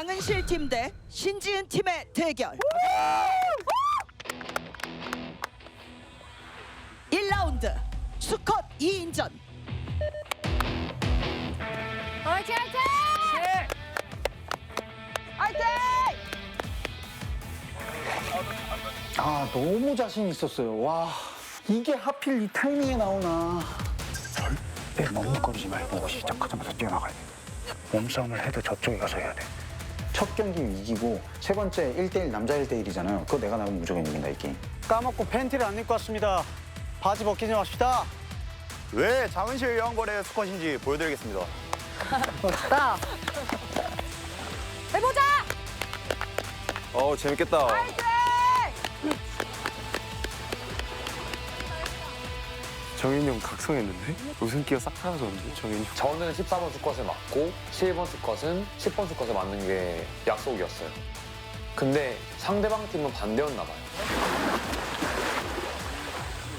장은실 팀 대 신지은 팀의 대결. 1라운드 수컷 2인전 화이팅 화이팅! 화이팅! 아 너무 자신 있었어요. 와 이게 하필 이 타이밍에 나오나. 절대 머뭇거리지 말고 시작하자마자 뛰어나가야 돼. 몸싸움을 해도 저쪽에 가서 해야 돼. 첫 경기 이기고 세 번째 1대1 남자 1대1이잖아요. 그거 내가 나오면 무조건 이긴다 이 게임. 까먹고 팬티를 안 입고 왔습니다. 바지 벗기지 맙시다. 왜 장은실 여왕벌의 수컷인지 보여드리겠습니다. 멋있다. 해보자! 어 재밌겠다. 화이팅! 정인이 형 각성했는데? 웃음기가 싹 사라졌는데 정인이 형 저는 14번 수컷을 맞고 11번 수컷은 10번 수컷을 맞는 게 약속이었어요. 근데 상대방 팀은 반대였나 봐요.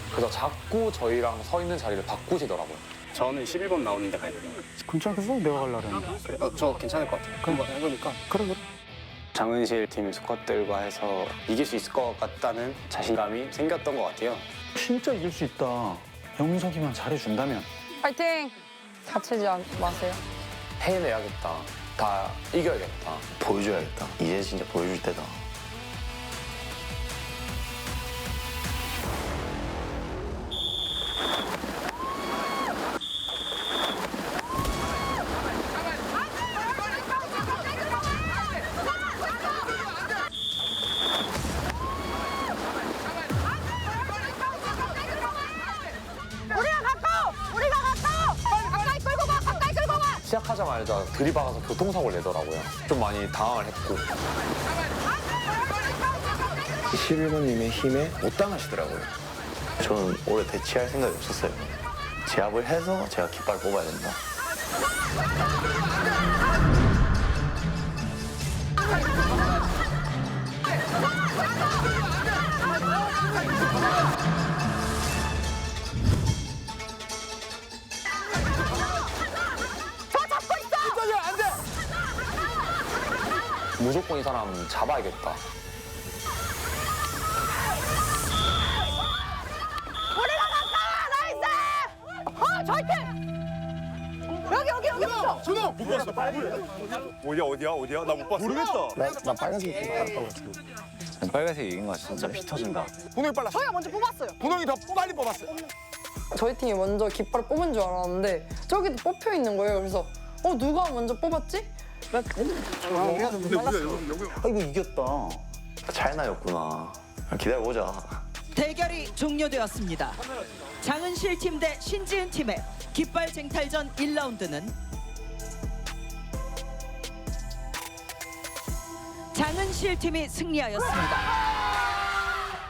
그래서 자꾸 저희랑 서 있는 자리를 바꾸시더라고요. 저는 11번 나오는 데 가야 돼요 괜찮겠어? 내가 가려고 했는데 어, 저 괜찮을 것 같아요. 그럼 해보니까. 그래 그래 장은실 팀 수컷들과 해서 이길 수 있을 것 같다는 자신감이 생겼던 것 같아요. 진짜 이길 수 있다. 영석이만 잘해준다면. 화이팅! 다치지 않- 마세요. 해내야겠다. 다 이겨야겠다. 보여줘야겠다. 이제 진짜 보여줄 때다. 가! 시작하자마자 들이박아서 교통사고를 내더라고요. 좀 많이 당황을 했고. 11번님의 힘에 못 당하시더라고요. 저는 올해 대치할 생각이 없었어요. 제압을 해서 제가 깃발 뽑아야 된다. 무조건 이 사람 잡아야겠다. 우리가 가까워! 나이스! 어, 저희팀! 여기, 여기, 여기! 어디야 어디야 어디야 나 못 봤어. 모르겠다. 나 빨간색 빨간색 이긴 거 진짜 피 터진다. 분홍이 빨라. 저희가 먼저 뽑았어요. 분홍이 더 빨리 뽑았어요. 저희 팀이 먼저 깃발을 뽑은 줄 알았는데 저기도 뽑혀 있는 거예요. 그래서 어 누가 먼저 뽑았지? 아 이거 이겼다. 차이나였구나. 기다려보자. 대결이 종료되었습니다. 장은실 팀 대 신지은 팀의 깃발 쟁탈전 1라운드는 장은실 팀이 승리하였습니다.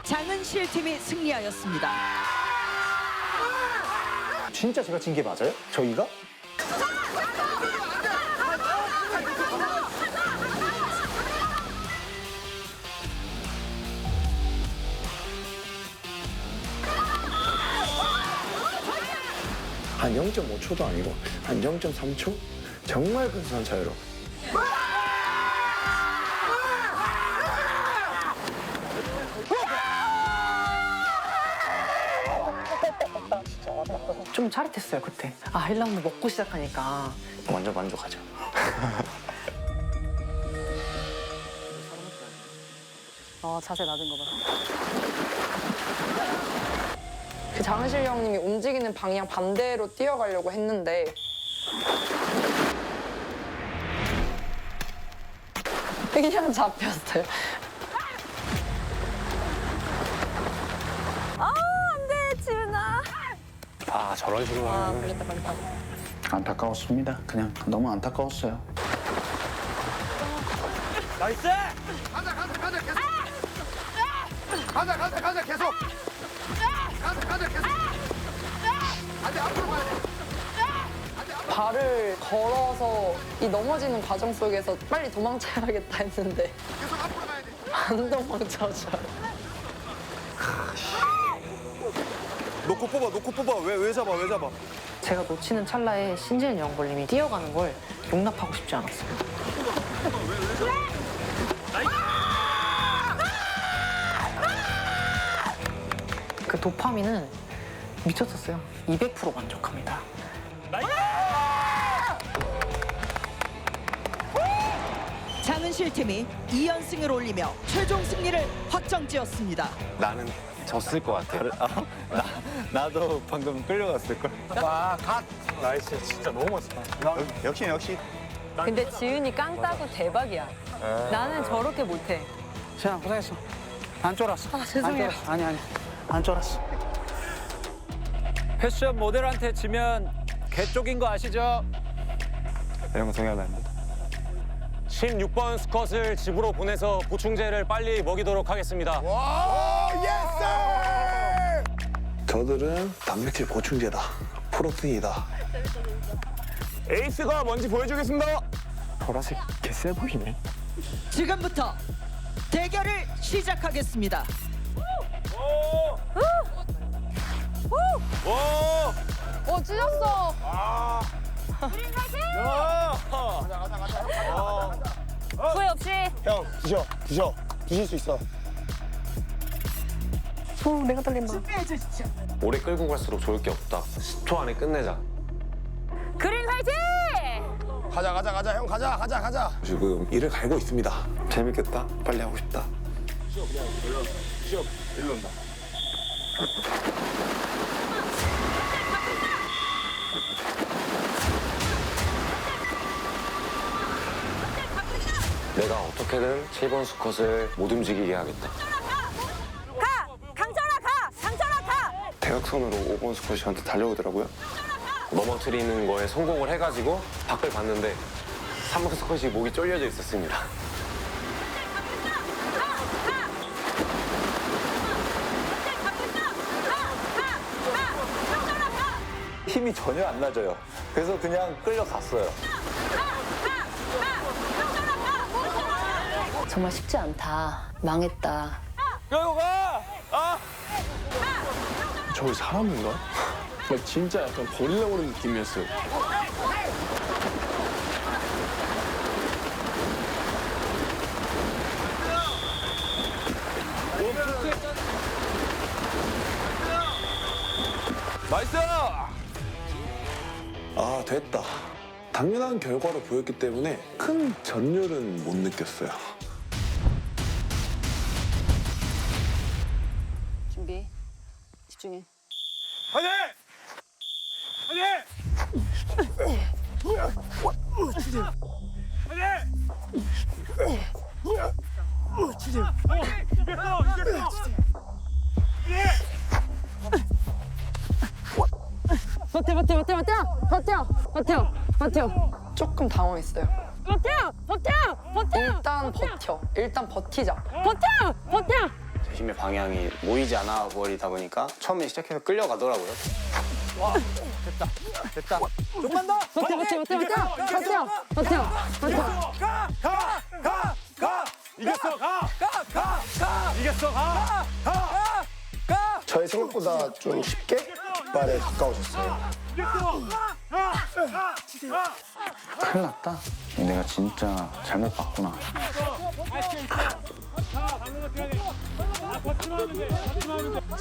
장은실 팀이 승리하였습니다. 진짜 제가 진 게 맞아요? 저희가? 한 0.5초도 아니고 한 0.3초? 정말 근소한 차이로. 좀 짜릿했어요 그때. 아 1라운드 먹고 시작하니까. 완전 만족하죠. 어, 자세 낮은 거 봐. 그 장은실 형님이 움직이는 방향 반대로 뛰어가려고 했는데 그냥 잡혔어요. 아 저런 식으로 아, 하면 걸렸다, 걸렸다. 안타까웠습니다. 그냥 너무 안타까웠어요. 나이스! 가자 가자 가자 계속. 가자 가자 가자 계속. 가자 가자 계속. 안돼 앞으로 가야 돼. 발을 걸어서 이 넘어지는 과정 속에서 빨리 도망쳐야겠다 했는데 계속 앞으로 가야 돼. 안 도망쳐져요. 놓고 뽑아 놓고 뽑아 왜 왜 잡아 왜 잡아? 제가 놓치는 찰나에 신지은 영벌님이 뛰어가는 걸 용납하고 싶지 않았어요. 도파민은 미쳤었어요. 200% 만족합니다. 장은실 팀이 2연승을 올리며 최종 승리를 확정지었습니다. 나는 졌을 것 같아. 나 나도 방금 끌려갔을 걸. 나이스 진짜 너무 멋있다. 역시 역시. 근데 지은이 깡 따고 대박이야. 나는 저렇게 못해. 시아 고생했어. 안 쫄았어. 아, 죄송해요. 안 쫄았어. 아니 아니. 안 쫄았어. 패션 모델한테 지면 개쪽인 거 아시죠? 이런 거 돼. 16번 스컷을 집으로 보내서 보충제를 빨리 먹이도록 하겠습니다. 저들은 단백질 보충제다. 프로틴이다. 에이스가 뭔지 보여주겠습니다. 보라색 개쎄 보이네. 지금부터 대결을 시작하겠습니다. 어 찢었어. 후회 없이. 형 드셔 드셔 드실 수 있어. 어 내가 떨린다. 오래 끌고 갈수록 좋을 게 없다. 10초 안에 끝내자. 그린 화이팅! 가자 가자 가자 형 가자 가자 가자. 지금 이를 갈고 있습니다. 재밌겠다. 빨리 하고 싶다. 내가 어떻게든 7번 스컷을 못 움직이게 하겠다. 가! 강철아 가! 강철아 가! 대각선으로 5번 스쿼시 저한테 달려오더라고요. 넘어뜨리는 거에 성공을 해가지고 밖을 봤는데 3번 스컷이 목이 쫄려져 있었습니다. 힘이 전혀 안 나져요. 그래서 그냥 끌려갔어요. 정말 쉽지 않다. 망했다. 저기 사람인가? 막 진짜 약간 고릴라 오는 느낌이었어요. 나이스! 아 됐다. 당연한 결과를 보였기 때문에 큰 전율은 못 느꼈어요. 준비. 집중해. 버텨 버텨 버텨 버텨! 버텨! 버텨! 버텨! 조금 당황했어요. 버텨! 버텨! 버텨! 일단 버텨. 일단 버티자. 버텨! 버텨! 제 힘의 방향이 모이지 않아 버리다 보니까 처음에 시작해서 끌려가더라고요. 조금만 더! 버텨 버텨 버텨 버텨! 버텨! 버텨! 가! 가! 가! 가! 이겼어! 가! 가! 가! 가! 이겼어! 가! 가! 가! 저희 생각보다 좀 쉽게 깃발에 가까우셨어요. 큰일 났다. 내가 진짜 잘못 봤구나.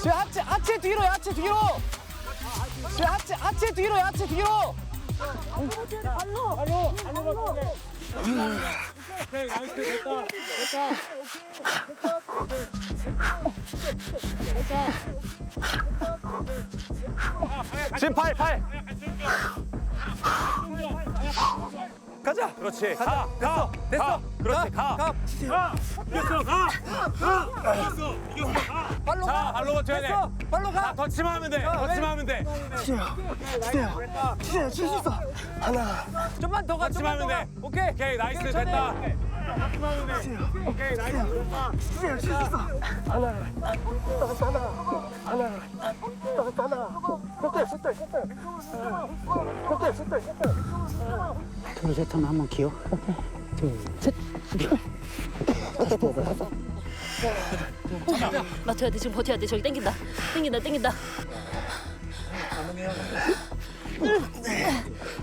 제 하체, 하체 뒤로, 하체 뒤로! 제 하체, 하체 뒤로, 하체 뒤로! 지금 팔, 팔! 가자! 그렇지, 가! 가! 됐어! 그렇지, 가! 가! 이겼어, 가! 가! 이겼어! 이겼어, 가! 발로 가! 자, 발로 버텨야 돼! 발로 가! 덧치만 하면 돼! 덧치만 하면 돼! 좀만 더 가, 좀만 하면 돼. 오케이. 오케이, 나이스 됐다. 오케이. 둘, 셋 하면 한번 기어. 버텨야 돼. 지금 버텨야 돼. 저기 땡긴다. 땡긴다. 땡긴다.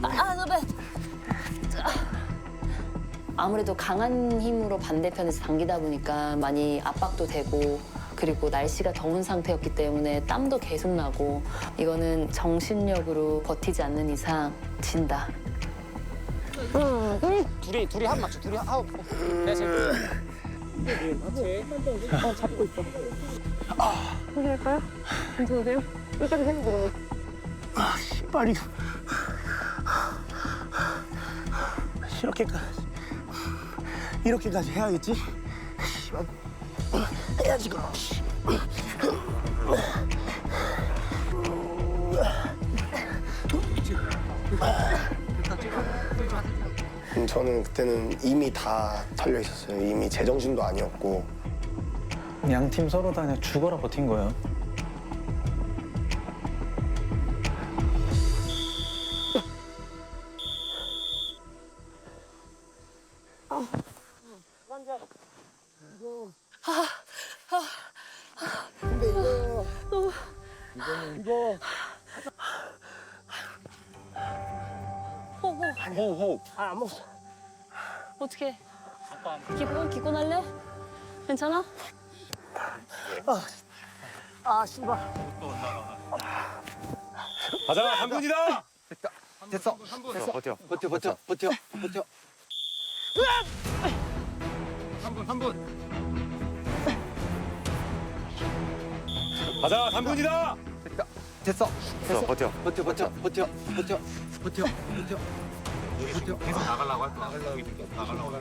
아, 너배. 아무래도 강한 힘으로 반대편에서 당기다 보니까 많이 압박도 되고 그리고 날씨가 더운 상태였기 때문에 땀도 계속 나고 이거는 정신력으로 버티지 않는 이상 진다. 둘이 둘이 한 맞춰. 둘이 한 아홉. 네, 제 아, 씨발 이거 이렇게까지 이렇게까지 해야겠지? 씨발 해야지 그럼. 음, 저는 그때는 이미 다 털려 있었어요. 이미 제정신도 아니었고 양 팀 서로 다 그냥 죽어라 버틴 거예요. 호호. 어떻게? 기권 기권 할래? 괜찮아? 아 씨발. 가자, 3분이다. 됐어. 됐어. 버텨. 버텨 버텨 버텨 버텨. 가자, 3분이다. 됐어. 됐어. 버텨. 버텨 버텨 버텨 버텨 버텨 버텨.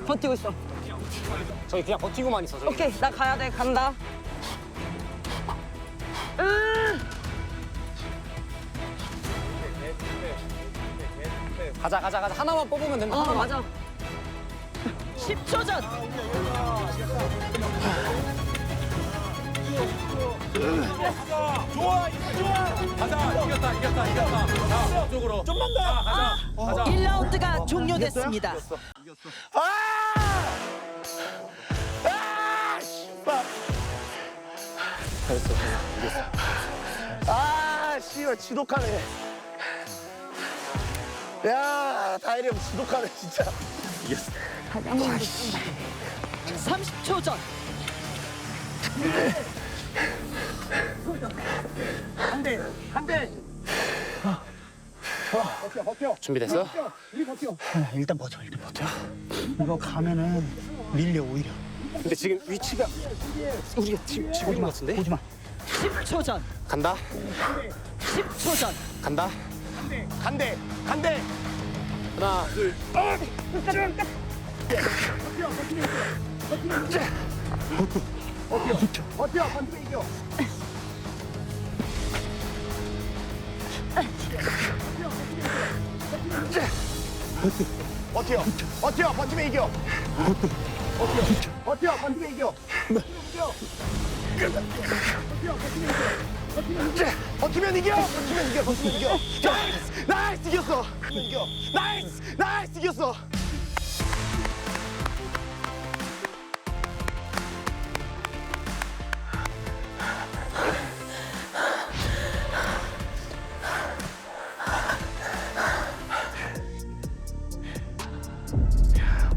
버티고 있어. 저희 그냥 버티고만 있어. 저희. 오케이, 나 가야 돼. 간다. 가자, 가자, 가자. 하나만 뽑으면 된다. 어. 맞아. 10초 전 좋아, 좋아. 가자, 이겼다, 이겼다, 이겼다. 자, 이쪽으로. 좀만 더. 가자, 가자. 1라운드가 종료됐습니다. 아 씨발 지독하네. 야 다이리 형 지독하네 진짜. 30초 전 준비됐어? 일단 버텨 일단 버텨. 이거 가면은 밀려 오히려. 근데 지금 위치가 우리가 지금 지고 있는 것 같은데? 오지 마. 10초 전 간다, 10초 전 간다. 간대 간대. 하나, 둘. 버텨 반대 이겨. 버텨 버텨 버티면 이겨. 버텨 버텨 버티면 이겨. 버티면 이겨. 버티면 이겨. 버티면 이겨. 나이스 이겼어. 이겨. 나이스 나이스 이겼어.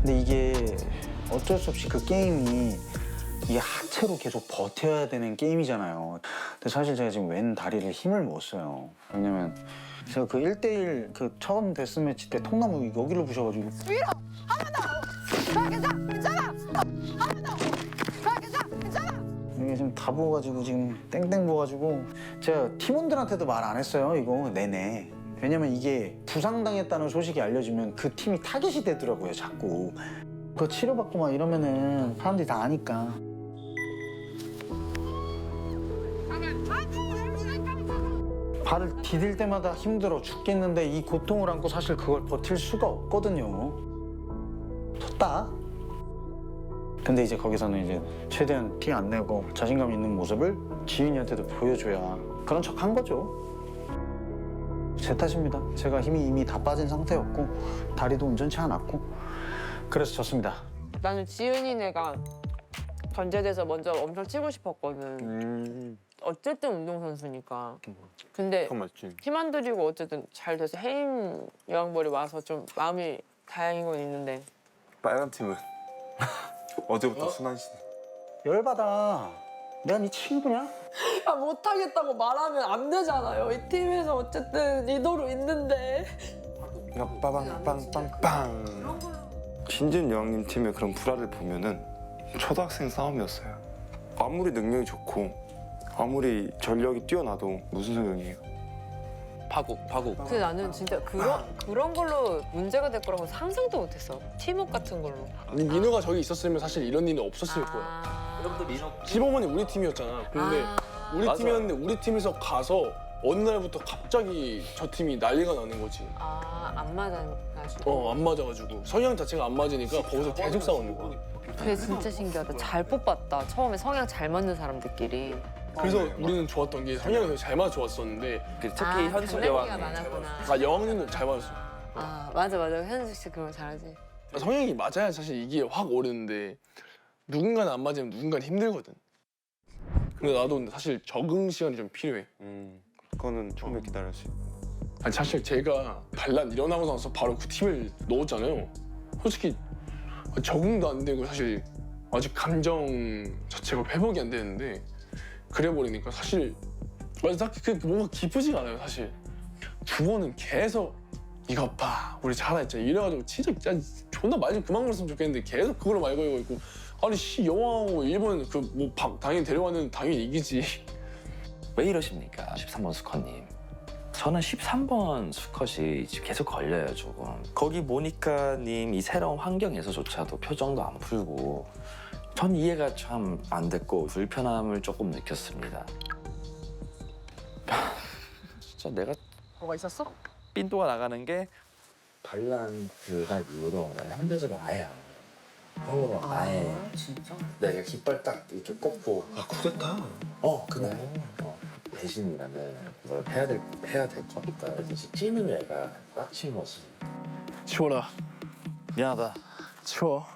근데 이게 어쩔 수 없이 그 게임이 이게 하체로 계속 버텨야 되는 게임이잖아요. 근데 사실 제가 지금 왼 다리를 힘을 못 써요. 왜냐면 제가 그 1대1 그 처음 데스 매치 때 통나무 여기를 부셔가지고 위로 한번 더. 자, 괜찮아, 괜찮아. 한번 더. 자, 괜찮아, 괜찮아. 이게 지금 다 부어가지고 지금 땡땡 부어가지고 제가 팀원들한테도 말 안 했어요 이거 내내 왜냐면 이게 부상당했다는 소식이 알려지면 그 팀이 타겟이 되더라고요 자꾸. 그거 치료받고 막 이러면은 사람들이 다 아니까. 발을 디딜 때마다 힘들어 죽겠는데 이 고통을 안고 사실 그걸 버틸 수가 없거든요. 졌다? 근데 이제 거기서는 이제 최대한 티 안 내고 자신감 있는 모습을 지윤이한테도 보여줘야 그런 척 한 거죠. 제 탓입니다. 제가 힘이 이미 다 빠진 상태였고 다리도 온전치 않았고 그래서 졌습니다. 나는 지은이네가 전제돼서 먼저 엄청 치고 싶었거든. 음, 어쨌든 운동선수니까. 근데 그건 맞지. 힘 안 들이고 어쨌든 잘 돼서 해임 여왕벌이 와서 좀 마음이 다행인 건 있는데 빨간 팀은 어제부터 순환시대. 열받아. 내가 네 친구냐? 아, 못하겠다고 말하면 안 되잖아요. 이 팀에서 어쨌든 리더로 있는데. 빵빵빵빵. 신진 여왕님 팀의 그런 불화를 보면은 초등학생 싸움이었어요. 아무리 능력이 좋고 아무리 전력이 뛰어나도 무슨 소용이에요? 파국, 파국. 근데 나는 진짜 그런 그런 걸로 문제가 될 거라고 상상도 못했어. 팀워크 같은 걸로. 아니, 민호가 저기 있었으면 사실 이런 일은 없었을 거야. 아, 그럼도 민호. 15번이 우리 팀이었잖아. 근데 아. 우리 맞아. 팀이었는데 우리 팀에서 가서 어느 날부터 갑자기 저 팀이 난리가 나는 거지. 아, 안 맞아가지고. 어, 안 맞아가지고. 성향 자체가 안 맞으니까 거기서 계속 싸우는 거야. 그게 진짜 신기하다. 잘 뽑았다. 처음에 성향 잘 맞는 사람들끼리. 그래서 우리는 좋았던 게 성향이 되게 잘 맞아 좋았었는데 그 특히 아, 현숙 장난기가 여왕님. 많았구나. 아 여왕님도 잘 맞았어. 아, 맞아 맞아. 현숙 씨 그런 거 잘하지. 성향이 맞아야 사실 이게 확 오르는데 누군가는 안 맞으면 누군가는 힘들거든. 근데 나도 근데 사실 적응 시간이 좀 필요해. 음, 그거는 충분히 기다릴 수 있고. 아니 사실 제가 반란 일어나고 나서 바로 그 팀을 넣었잖아요. 솔직히 적응도 안 되고 사실 아직 감정 자체가 회복이 안 되는데 그래 버리니까 사실 아니 딱히 그 뭔가 기쁘지가 않아요 사실. 두 번은 계속 이것 봐 우리 잘했잖아 이래가지고 진짜 진짜 존나 말 좀 그만 걸었으면 좋겠는데 계속 그걸로 말 걸고 있고 아니 씨 영화하고 일본 그뭐 당연히 데려왔는 당연히 이기지. 왜 이러십니까? 13번 수컷님. 저는 13번 수컷이 지금 계속 걸려요, 조금. 거기 모니카님 이 새로운 환경에서조차도 표정도 안 풀고 전 이해가 참 안 됐고 불편함을 조금 느꼈습니다. 진짜 내가 뭐가 있었어? 삔또가 나가는 게 반란 그날 이후로 난 현대적으로 아예 안 해. 아예 진짜? 내가 깃발 딱 이렇게 꽂고 아 쿠데타. 어 그날 어, 대신이라면 뭘 해야 될 해야 될 것 같다. 이제 찌는 애가 빡친 모습. 치워라. 미안하다. 치워.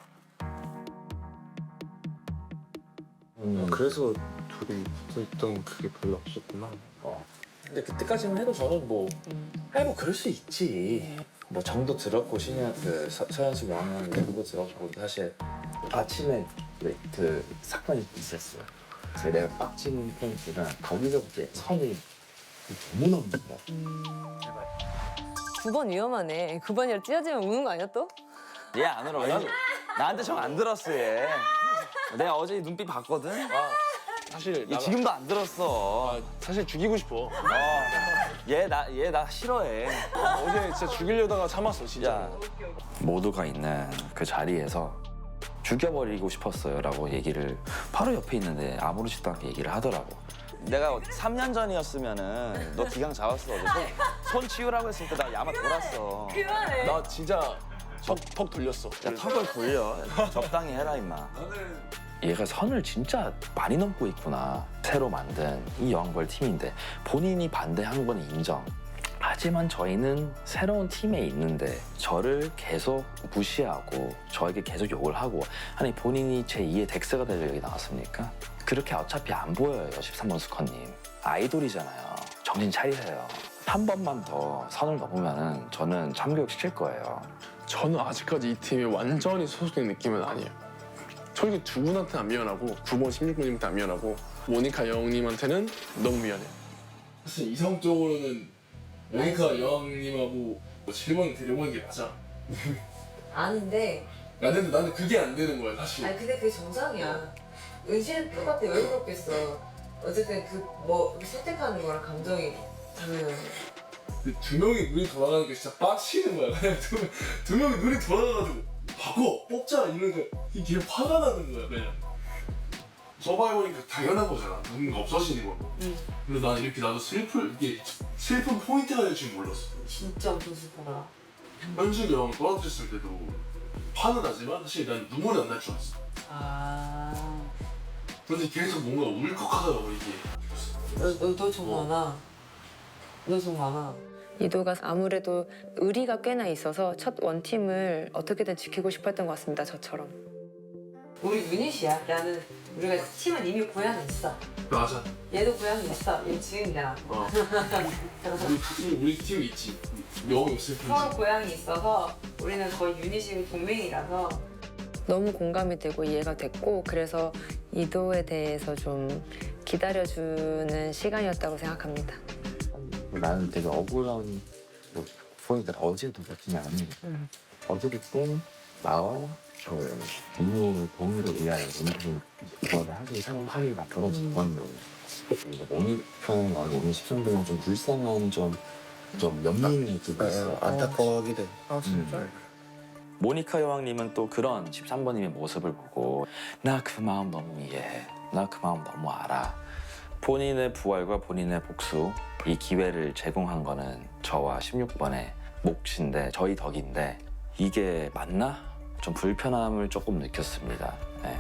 음, 그래서 둘이 붙어있던 그게 별로 없었구나. 어. 근데 그때까지만 해도 저는 뭐, 아니 뭐 그럴 수 있지. 뭐 정도 들었고 신현 그 서, 서현수 영화는 정도 들었고 사실 아침에 그, 그 사건이 있었어요. 그래서 내가 빡치는 포인트가 거기서부터 선이 너무 넘는 거야. 두번 위험하네. 9번이라 찢어지면 우는 거 아니야 또? 얘 안 울어. 나, 나한테 정 안 들었어 얘. 내가 어제 눈빛 봤거든. 아 사실 얘 지금도 안 들었어. 아, 사실 죽이고 싶어. 얘 나 얘 나 싫어해. 어제 진짜 죽이려다가 참았어 진짜. 야, 모두가 있는 그 자리에서 죽여버리고 싶었어요라고 얘기를 바로 옆에 있는데 아무렇지도 않게 얘기를 하더라고. 내가 3년 전이었으면은 너 기강 잡았어. 어제 손, 손 치우라고 했을 때나 아마 돌았어. 나 진짜 턱, 턱 돌렸어. 야, 턱을 돌려. 적당히 해라 임마. 얘가 선을 진짜 많이 넘고 있구나. 새로 만든 이 여왕벌 팀인데 본인이 반대한 건 인정. 하지만 저희는 새로운 팀에 있는데 저를 계속 무시하고 저에게 계속 욕을 하고 아니 본인이 제2의 덱스가 될 여기 나왔습니까? 그렇게 어차피 안 보여요 13번 수컷님 아이돌이잖아요 정신 차리세요 한 번만 더 선을 넘으면 저는 참교육 시킬 거예요 저는 아직까지 이 팀에 완전히 소속된 느낌은 아니에요. 솔직히 두 분한테는 안 미안하고 9번 16번님한테 안 미안하고 모니카 여왕님한테는 너무 미안해요. 사실 이성적으로는 모니카 여왕님하고 7번 데려오는 게 맞아. 아닌데. 나는 나는 그게 안 되는 거야 사실. 아니 근데 그게 정상이야. 은실은 똑같아. 왜 그렇겠어. 어쨌든 그 뭐 선택하는 거랑 감정이 당연히. 근데 두 명이 눈이 돌아가는 게 진짜 빡치는 거야. 그냥 두, 두 명이 눈이 돌아가가지고 바꿔 뽑자 이러니까 이게 화가 나는 거야 그냥. 서바이벌이니까 당연한 거잖아. 누군가 없어지는 거고. 근데 난 이렇게 나도 슬플 이게 슬픈 포인트가 될 줄 몰랐어. 진짜 엄청 슬프다. 현식이 형 떨어졌을 때도 화는 나지만 사실 난 눈물이 안 날 줄 알았어. 아. 근데 계속 뭔가 울컥하더라고 이게. 너너정 많아. 너정 많아. 이도가 아무래도 의리가 꽤나 있어서 첫 원팀을 어떻게든 지키고 싶었던 것 같습니다. 저처럼. 우리 유닛이야. 나는 우리가 팀은 이미 고향이 있어. 맞아. 얘도 고향이 있어. 얘 지은이야. 어. 우리 팀 우리 팀 있지. 명이 없을 뿐이지. 서로 고향이 있어서 우리는 거의 유닛이 동맹이라서 너무 공감이 되고 이해가 됐고 그래서 이도에 대해서 좀 기다려주는 시간이었다고 생각합니다. 나는 되게 억울한 뭐, 보니까 어제도 같은 않니 어제도 또 나와 그 부모 동의를 위하여 운동 그거를 하기 상하기가 벌어졌거든요. 몸이 편한 거 몸이 식성들은 좀 불쌍한 좀좀 면밀히 두고 있어. 안타까워하게 돼. 아 진짜? 모니카 여왕님은 또 그런 13번님의 모습을 보고 나 그 마음 너무 이해해. 나 그 마음 너무 알아. 본인의 부활과 본인의 복수 이 기회를 제공한 거는 저와 16번의 몫인데 저희 덕인데 이게 맞나? 좀 불편함을 조금 느꼈습니다. 예.